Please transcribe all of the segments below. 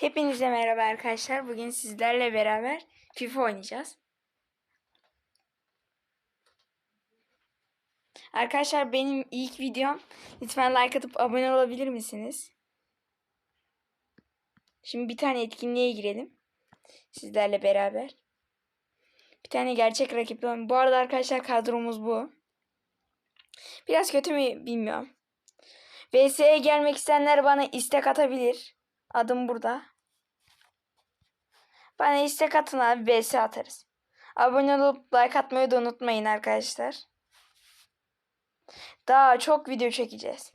Hepinize merhaba arkadaşlar. Bugün sizlerle beraber FIFA oynayacağız. Arkadaşlar benim ilk videom. Lütfen like atıp abone olabilir misiniz? Şimdi bir tane etkinliğe girelim. Sizlerle beraber. Bir tane gerçek rakiple oyun- Bu arada arkadaşlar kadromuz bu. Biraz kötü mü bilmiyorum. VS'ye gelmek isteyenler bana istek atabilir. Adım burada. Bana istek atın abi VS atarız. Abone olup like atmayı da unutmayın arkadaşlar. Daha çok video çekeceğiz.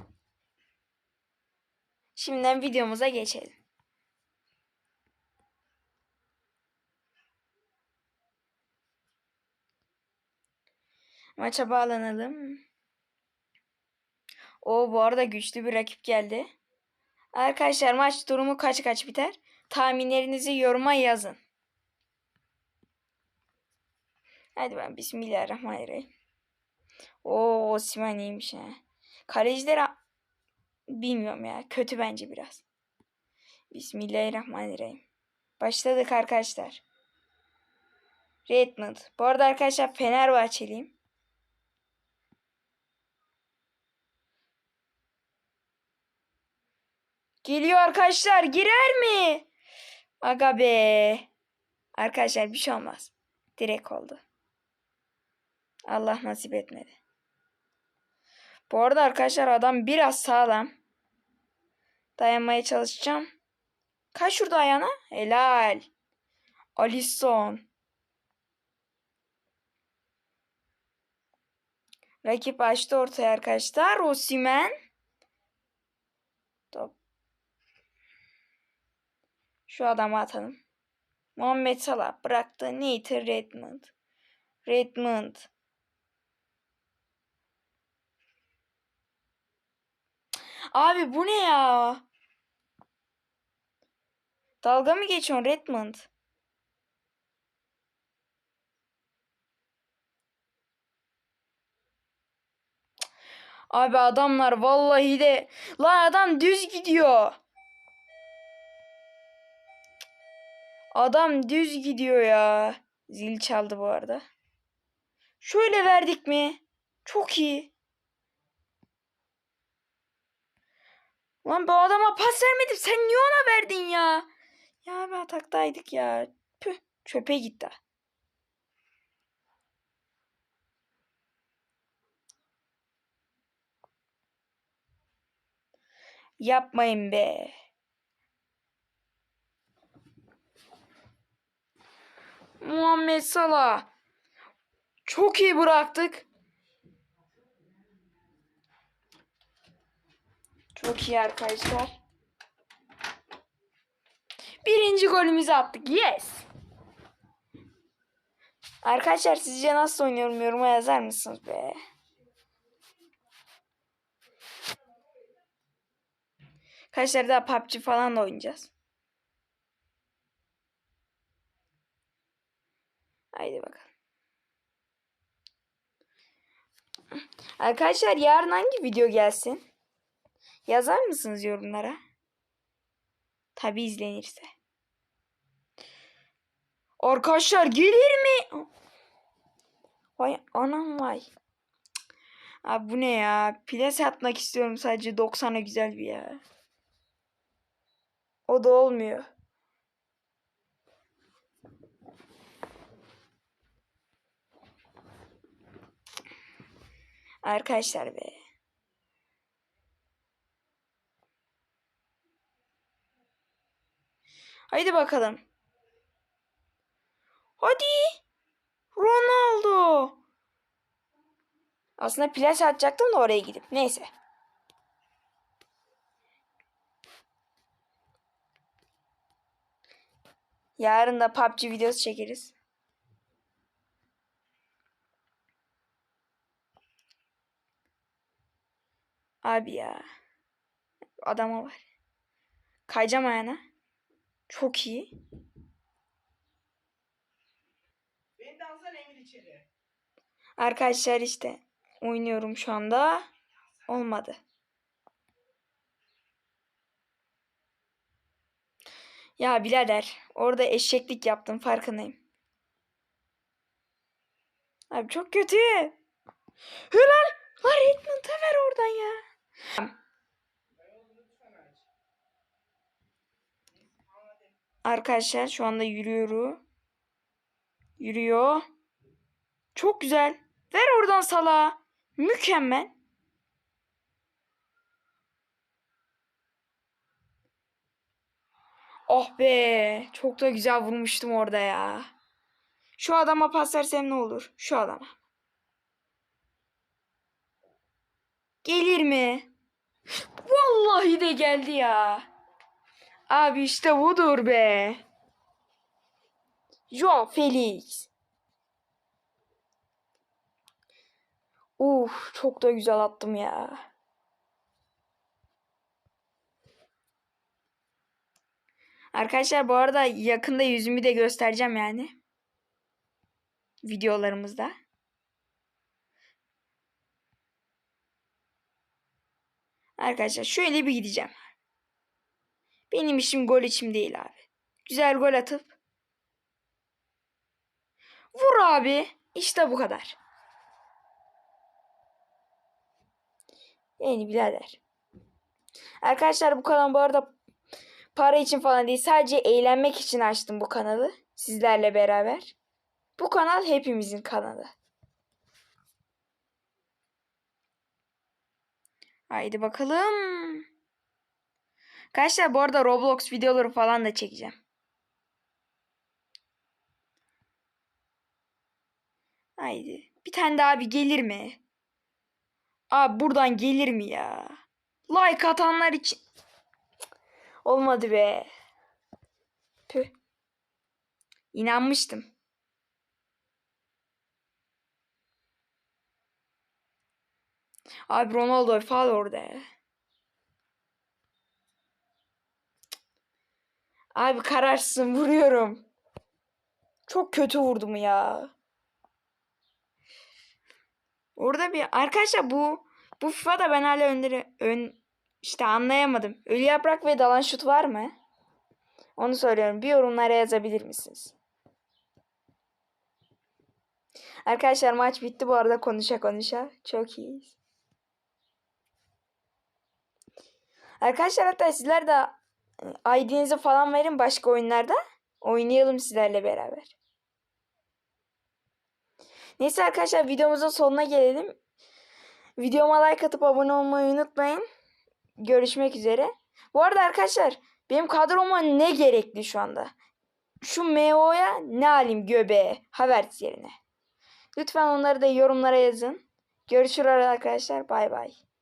Şimdiden videomuza geçelim. Maça bağlanalım. O bu arada güçlü bir rakip geldi. Arkadaşlar maç durumu kaç kaç biter? Tahminlerinizi yoruma yazın. Hadi ben Bismillahirrahmanirrahim. Oo Osimhen iyiymiş ha. Kaleciler bilmiyorum ya. Kötü bence biraz. Bismillahirrahmanirrahim. Başladık arkadaşlar. Redmond. Bu arada arkadaşlar Fenerbahçeliyim. Geliyor arkadaşlar. Girer mi? Aga be. Arkadaşlar bir şey olmaz. Direkt oldu. Allah nasip etmedi. Bu arada arkadaşlar adam biraz sağlam. Dayanmaya çalışacağım. Kaç şurada ayağına? Helal. Alisson. Rakip açtı ortaya arkadaşlar. Osimhen. Şu adamı atalım. Muhammed Salah bıraktı. Nathan Redmond. Redmond. Abi bu ne ya? Dalga mı geçiyorsun Redmond? Abi adamlar vallahi de lan adam düz gidiyor. Adam düz gidiyor ya. Zil çaldı bu arada. Şöyle verdik mi? Çok iyi. Lan bu adama pas vermedim. Sen niye ona verdin ya? Ya bir ataktaydık ya. Püh. Çöpe gitti. Yapmayın be. Muhammed Salah. Çok iyi bıraktık. Çok iyi arkadaşlar. Birinci golümüzü attık. Yes. Arkadaşlar sizce nasıl oynuyorum yoruma yazar mısınız be? Arkadaşlar daha PUBG falan da oynayacağız. Haydi bakalım. Arkadaşlar yarın hangi video gelsin? Yazar mısınız yorumlara? Tabi izlenirse. Arkadaşlar gelir mi? Vay anam vay. Abi bu ne ya? Pile satmak istiyorum sadece 90'a güzel bir ya. O da olmuyor. Arkadaşlar be. Haydi bakalım. Hadi. Ronaldo. Aslında plaj atacaktım da oraya gidip. Neyse. Yarın da PUBG videosu çekeriz. Abi ya. Adama var. Kayacağım ayağına. Çok iyi. Beni de alsana Emir içeri. Arkadaşlar işte oynuyorum şu anda. Olmadı. Ya birader orada eşeklik yaptım farkındayım. Abi çok kötü. Helal. Lan Redmond'a ver oradan ya. Arkadaşlar şu anda yürüyor. Yürüyor. Çok güzel. Ver oradan sala. Mükemmel. Oh be. Çok da güzel vurmuştum orada ya. Şu adama pas versem ne olur? Şu adama. Gelir mi? Vallahi de geldi ya. Abi işte budur be. Joao Felix. Uf çok da güzel attım ya. Arkadaşlar bu arada yakında yüzümü de göstereceğim yani. Videolarımızda. Arkadaşlar şöyle bir gideceğim. Benim işim gol içim değil abi. Güzel gol atıp vur abi. İşte bu kadar. Yani birader. Arkadaşlar bu kanal bu arada para için falan değil. Sadece eğlenmek için açtım bu kanalı. Sizlerle beraber. Bu kanal hepimizin kanalı. Haydi bakalım. Arkadaşlar bu arada Roblox videoları falan da çekeceğim. Haydi. Bir tane daha bir gelir mi? Abi buradan gelir mi ya? Like atanlar için. Olmadı be. Tüh. İnanmıştım. Abi Ronaldo faal orada. Abi kararsın vuruyorum. Çok kötü vurdum ya. Orada bir arkadaşlar bu bu FIFA'da ben hala önleri ön işte anlayamadım. Ölü yaprak ve dalan şut var mı? Onu soruyorum. Bir yorumlara yazabilir misiniz? Arkadaşlar maç bitti bu arada konuşa konuşa. Çok iyiyiz. Arkadaşlar hatta sizler de e, ID'nizi falan verin başka oyunlarda. Oynayalım sizlerle beraber. Neyse arkadaşlar videomuzun sonuna gelelim. Videoma like atıp abone olmayı unutmayın. Görüşmek üzere. Bu arada arkadaşlar benim kadroma ne gerekli şu anda? Şu MO'ya ne alayım göbeğe Havertz yerine. Lütfen onları da yorumlara yazın. Görüşürüz arkadaşlar. Bay bay.